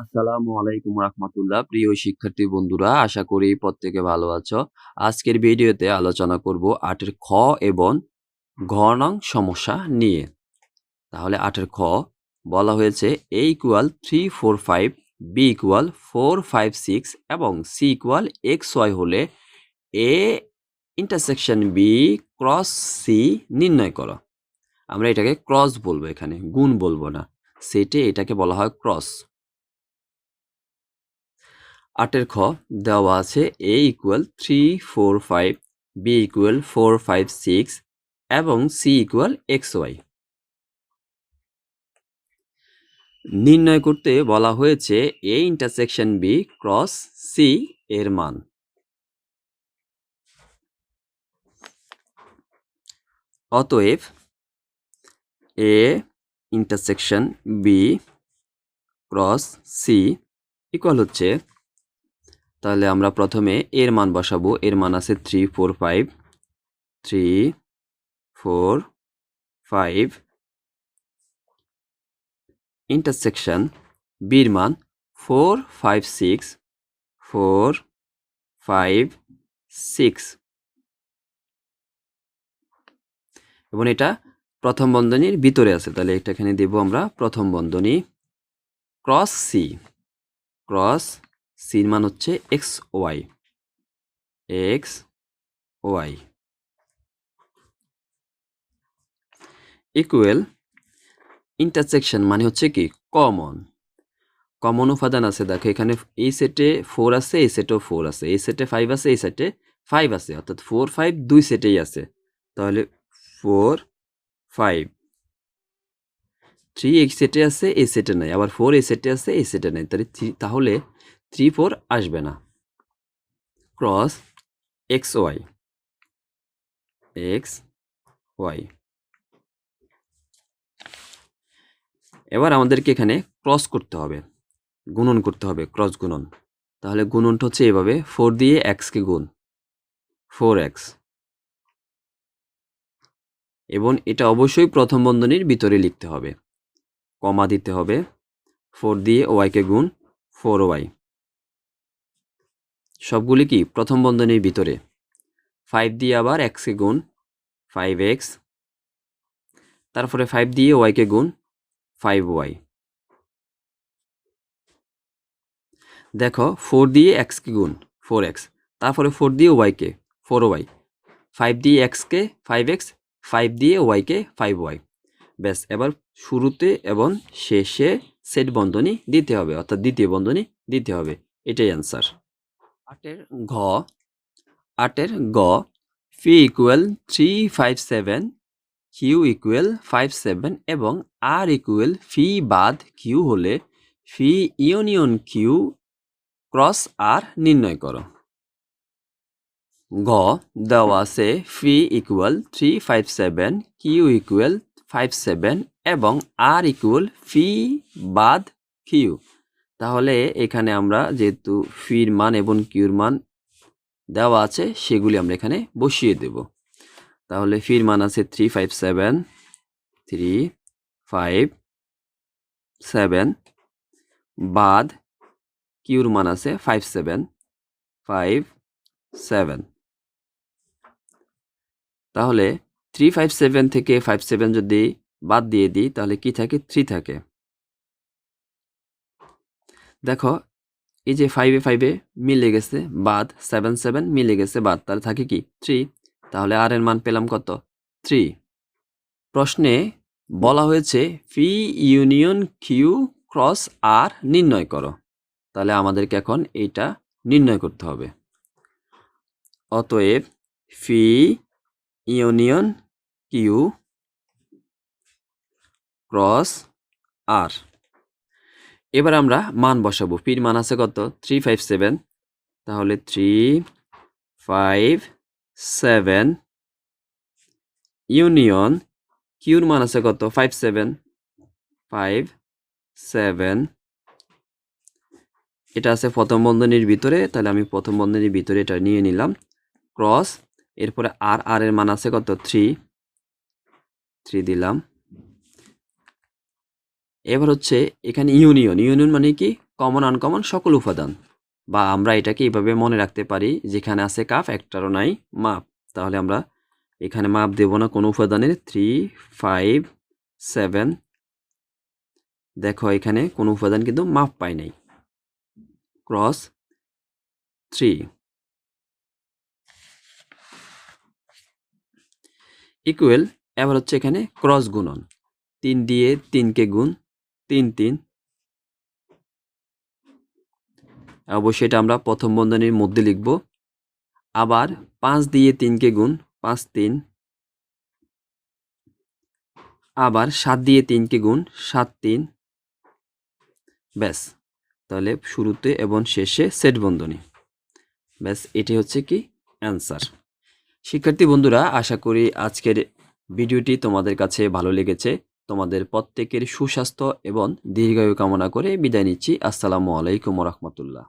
আসসালামু আলাইকুম রাহমাতুল্লাহ। প্রিয় শিক্ষার্থী বন্ধুরা, আশা করি প্রত্যেকে ভালো আছো। আজকের ভিডিওতে আলোচনা করব আটের খ এবং ঘ নং সমস্যা নিয়ে। তাহলে আটের খ, বলা হয়েছে A equal three four five B equal four five six এবং সি ইকুয়াল এক্স ওয়াই হলে A intersection B cross C নির্ণয় করো। আমরা এটাকে ক্রস বলব এখানে, গুণ বলব না। সেটে এটাকে বলা হয় ক্রস আটের খ দেওয়া আছে A equal three four five B equal four five six এবং সি ইকুয়াল এক্স ওয়াই নির্ণয় করতে বলা হয়েছে A intersection B cross C এর মান। অতএব A intersection B cross C equal হচ্ছে তাহলে আমরা প্রথমে এর মান বসাবো। এর মান আছে three four five three four five intersection বির মান four five six four five six এবং এটা প্রথম বন্ধনীর ভিতরে আছে। তাহলে এটা এখানে দেব আমরা প্রথম বন্ধনী। ক্রস সি ক্রস সির মান হচ্ছে X Y X Y equal intersection মানে হচ্ছে কি কমন কমন উপাদান আছে, দেখো এখানে এই সেটে ফোর আছে, এই সেটেও ফোর আছে, এই সেটে ফাইভ আছে, এই সেটে ফাইভ আছে, অর্থাৎ ফোর ফাইভ দুই সেটেই আছে। তাহলে ফোর ফাইভ থ্রি এই সেটে আছে, এই সেটে নাই, আবার ফোর এই সেটে আছে, এই সেটে নাই। তাহলে তাহলে থ্রি ফোর আসবে না। Cross X Y. X Y. এবার আমাদেরকে এখানে ক্রস করতে হবে। গুণন করতে হবে, ক্রস গুণন। তাহলে গুণনটা হচ্ছে এভাবে, ফোর দিয়ে এক্সকে গুণ। Four X. এবং এটা অবশ্যই প্রথম বন্ধনীর ভিতরে লিখতে হবে। কমা দিতে হবে, ফোর দিয়ে ওয়াইকে গুণ, ফোর ওয়াই। সবগুলি কি প্রথম বন্ধনীর ভিতরে? ফাইভ দিয়ে আবার এক্সকে গুণ ফাইভ এক্স তারপরে ফাইভ দিয়ে ওয়াইকে গুণ ফাইভ ওয়াই দেখো ফোর দিয়ে এক্সকে গুণ ফোর এক্স তারপরে ফোর দিয়ে ওয়াইকে ফোর ওয়াই ফাইভ দিয়ে এক্সকে ফাইভ এক্স ফাইভ দিয়ে ওয়াইকে ফাইভ ওয়াই ব্যাস, এবার শুরুতে এবং শেষে সেট বন্ধনী দিতে হবে, অর্থাৎ দ্বিতীয় বন্ধনী দিতে হবে, এটাই অ্যান্সার আটের ঘ, আটের গ P equal three five seven Q equal five seven এবং আর ইকুয়াল ফি বাদ কিউ হলে P union Q cross R নির্ণয় করো। ঘ, দেওয়া আছে P equal three five seven Q equal five seven এবং আর ইকুয়াল ফি বাদ কিউ তাহলে এখানে আমরা যেহেতু ফির মান এবং কিউর মান দেওয়া আছে, সেগুলি আমরা এখানে বসিয়ে দেব। তাহলে ফির মান আছে three five seven three five seven বাদ কিউর মান আছে ফাইভ সেভেন ফাইভ সেভেন তাহলে থ্রি ফাইভ সেভেন থেকে ফাইভ সেভেন যদি বাদ দিয়ে দিই, তাহলে কি থাকে? থ্রি থাকে। দেখো, এই যে ফাইভে ফাইভে মিলে গেছে বাদ সেভেন সেভেন মিলে গেছে বাদ, তাহলে থাকে কি? থ্রি তাহলে আর এর মান পেলাম কত? থ্রি প্রশ্নে বলা হয়েছে P union Q cross R নির্ণয় করো। তাহলে আমাদেরকে এখন এইটা নির্ণয় করতে হবে। অতএব P union Q cross R এবার আমরা মান বসাবো। পির মান আছে কত? থ্রি ফাইভ সেভেন তাহলে থ্রি ফাইভ সেভেন ইউনিয়ন কিউর মান আছে কত? ফাইভ সেভেন ফাইভ সেভেন এটা আছে প্রথম বন্ধনীর ভিতরে। তাহলে আমি প্রথম বন্ধনীর ভিতরে এটা নিয়ে নিলাম। ক্রস এরপরে আর আর এর মান আছে কত? থ্রি থ্রি দিলাম। এবার হচ্ছে এখানে ইউনিয়ন। ইউনিয়ন মানে কি? কমন, আনকমন সকল উপাদান। বা আমরা এটাকে এইভাবে মনে রাখতে পারি, যেখানে আছে কাফ, একটারও নাই মাপ। তাহলে আমরা এখানে মাপ দেব না কোনো উপাদানের। থ্রি ফাইভ সেভেন দেখো এখানে কোনো উপাদান কিন্তু মাপ পাই নাই। ক্রস থ্রি ইকুয়াল এবার হচ্ছে এখানে ক্রস গুণন। তিন দিয়ে তিনকে গুণ। তিন অবশ্যই এটা আমরা প্রথম বন্ধনীর মধ্যে লিখব। আবার পাঁচ দিয়ে তিনকে গুণ, পাঁচ, তিন। আবার সাত দিয়ে তিনকে গুণ, সাত, তিন। ব্যাস, তাহলে শুরুতে এবং শেষে সেট বন্ধনী। ব্যাস এটি হচ্ছে কি অ্যান্সার। শিক্ষার্থী বন্ধুরা, আশা করি আজকের ভিডিওটি তোমাদের কাছে ভালো লেগেছে। তোমাদের প্রত্যেকের সুস্বাস্থ্য এবং দীর্ঘায়ু কামনা করে বিদায় নিচ্ছি। আসসালামু আলাইকুম রহমতুল্লাহ।